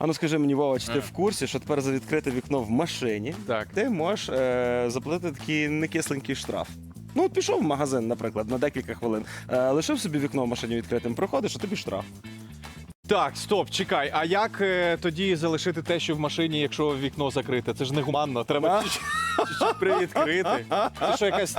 А ну скажи мені, Вова, чи ти в курсі, що тепер за відкрите вікно в машині Так. ти можеш е, заплатити такий некисленький штраф. Ну, от пішов в магазин, наприклад, на декілька хвилин. Е, лишив собі вікно в машині відкритим, приходиш, а тобі штраф. Так, стоп, чекай. А як е, тоді залишити те, що в машині, якщо вікно закрите? Це ж негуманно. Треба чуть-чуть привідкрити. Це що якась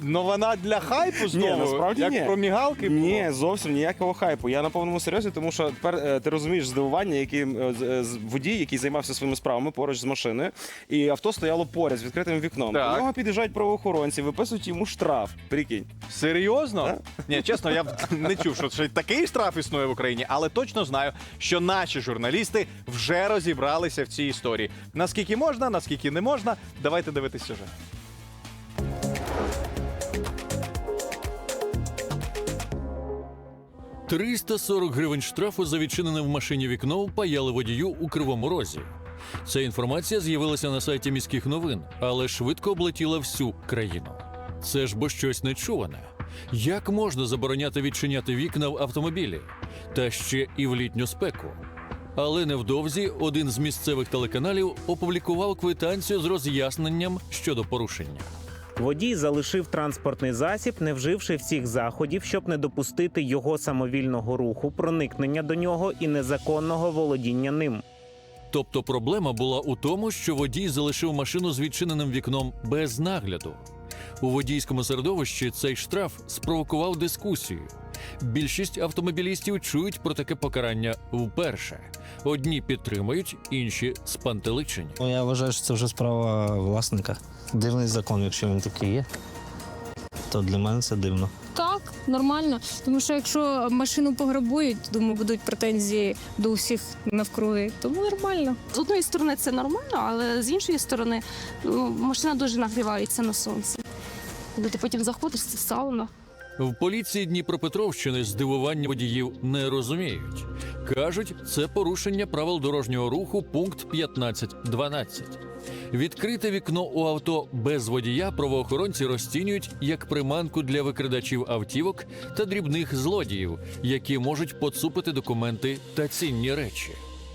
новина для хайпу знову? насправді як ні. про мігалки? було? Ні, зовсім ніякого хайпу. Я на повному серйозі, тому що тепер е, ти розумієш здивування, який е, з- е, з- водій, який займався своїми справами поруч з машиною, і авто стояло поряд з відкритим вікном. Так. До нього під'їжджають правоохоронці, виписують йому штраф. Прикинь. Серйозно? Ні, чесно, я б не чув, що ще й такий штраф існує в Україні, але точно знаю, що наші журналісти вже розібралися в цій історії. Наскільки можна, наскільки не можна. Давайте дивитися сюжет. 340 гривень штрафу за відчинене в машині вікно впаяли водію у Кривому Розі. Ця інформація з'явилася на сайті міських новин, але швидко облетіла всю країну. Це ж бо щось нечуване. Як можна забороняти відчиняти вікна в автомобілі? Та ще і в літню спеку. Але невдовзі один з місцевих телеканалів опублікував квитанцію з роз'ясненням щодо порушення. Водій залишив транспортний засіб, не вживши всіх заходів, щоб не допустити його самовільного руху, проникнення до нього і незаконного володіння ним. Тобто проблема була у тому, що водій залишив машину з відчиненим вікном без нагляду. У водійському середовищі цей штраф спровокував дискусію. Більшість автомобілістів чують про таке покарання вперше. Одні підтримують, інші спантеличені. Ну, я вважаю, що це вже справа власника. Дивний закон, якщо він такий є, то для мене це дивно. Так, нормально. Тому що якщо машину пограбують, думаю, будуть претензії до усіх навкруги. Тому нормально. З одної сторони це нормально, але з іншої сторони ну, машина дуже нагрівається на сонці. Коли ти потім заходиш, це сауна. В поліції Дніпропетровщини здивування водіїв не розуміють. Кажуть, це порушення правил дорожнього руху пункт 15.12. Відкрите вікно у авто без водія правоохоронці розцінюють як приманку для викрадачів автівок та дрібних злодіїв, які можуть поцупити документи та цінні речі.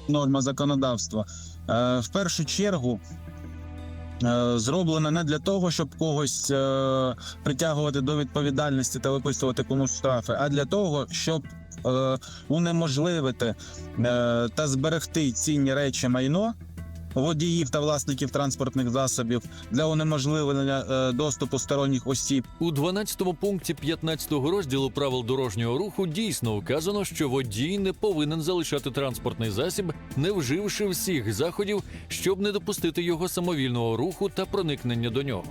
норма законодавства е, в першу чергу зроблена не для того, щоб когось е, притягувати до відповідальності та виписувати комусь штрафи, а для того, щоб е, унеможливити е, та зберегти цінні речі майно. Водіїв та власників транспортних засобів для унеможливлення е, доступу сторонніх осіб У 12 пункті 15 розділу правил дорожнього руху дійсно вказано, що водій не повинен залишати транспортний засіб, не вживши всіх заходів, щоб не допустити його самовільного руху та проникнення до нього.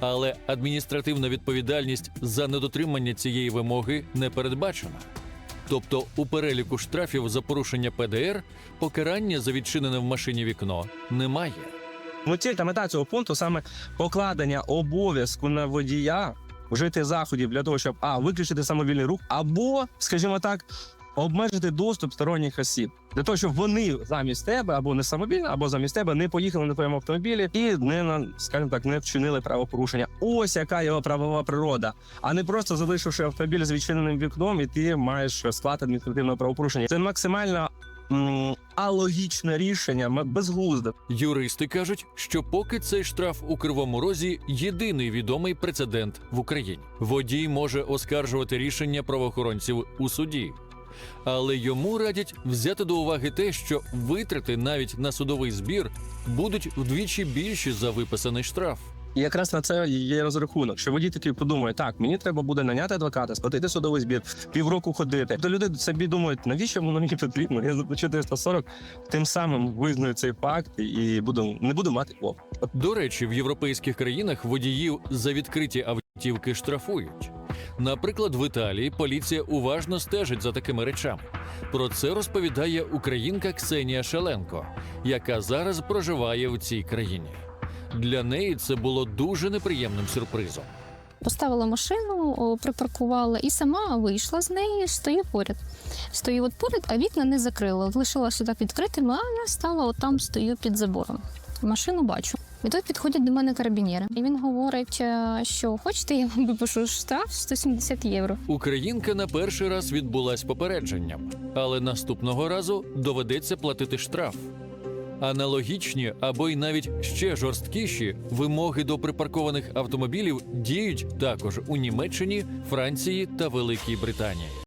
Але адміністративна відповідальність за недотримання цієї вимоги не передбачена. Тобто у переліку штрафів за порушення ПДР покарання за відчинене в машині вікно немає. Ну, ціль та мета цього пункту саме покладення обов'язку на водія вжити заходів для того, щоб а виключити самовільний рух, або, скажімо так, обмежити доступ сторонніх осіб для того, щоб вони замість тебе або не самовільно, або замість тебе не поїхали на твоєму автомобілі і не на скажімо так, не вчинили правопорушення. Ось яка його правова природа, а не просто залишивши автомобіль з відчиненим вікном, і ти маєш склад адміністративного правопорушення. Це максимально м, алогічне рішення, безглузде. Юристи кажуть, що поки цей штраф у кривому розі єдиний відомий прецедент в Україні. Водій може оскаржувати рішення правоохоронців у суді. Але йому радять взяти до уваги те, що витрати навіть на судовий збір будуть вдвічі більші за виписаний штраф. І якраз на це є розрахунок, що водій такий подумає, так, мені треба буде наняти адвоката, сплатити судовий збір, півроку ходити. То люди собі думають, навіщо воно мені потрібно? Я заплачу 340, тим самим визнаю цей факт і буду не буду мати клоп. До речі, в європейських країнах водіїв за відкриті автівки штрафують. Наприклад, в Італії поліція уважно стежить за такими речами. Про це розповідає українка Ксенія Шаленко, яка зараз проживає в цій країні. Для неї це було дуже неприємним сюрпризом. Поставила машину, припаркувала і сама вийшла з неї, стою поряд. Стою от поряд, а вікна не закрила. Лишила сюди відкритими, а я стала от там, стою під забором. Машину бачу. І тут підходять до мене карабінєри. І він говорить, е, що хочете, я вам випишу штраф 170 євро. Українка на перший раз відбулась попередженням, але наступного разу доведеться платити штраф. Аналогічні або й навіть ще жорсткіші вимоги до припаркованих автомобілів діють також у Німеччині, Франції та Великій Британії.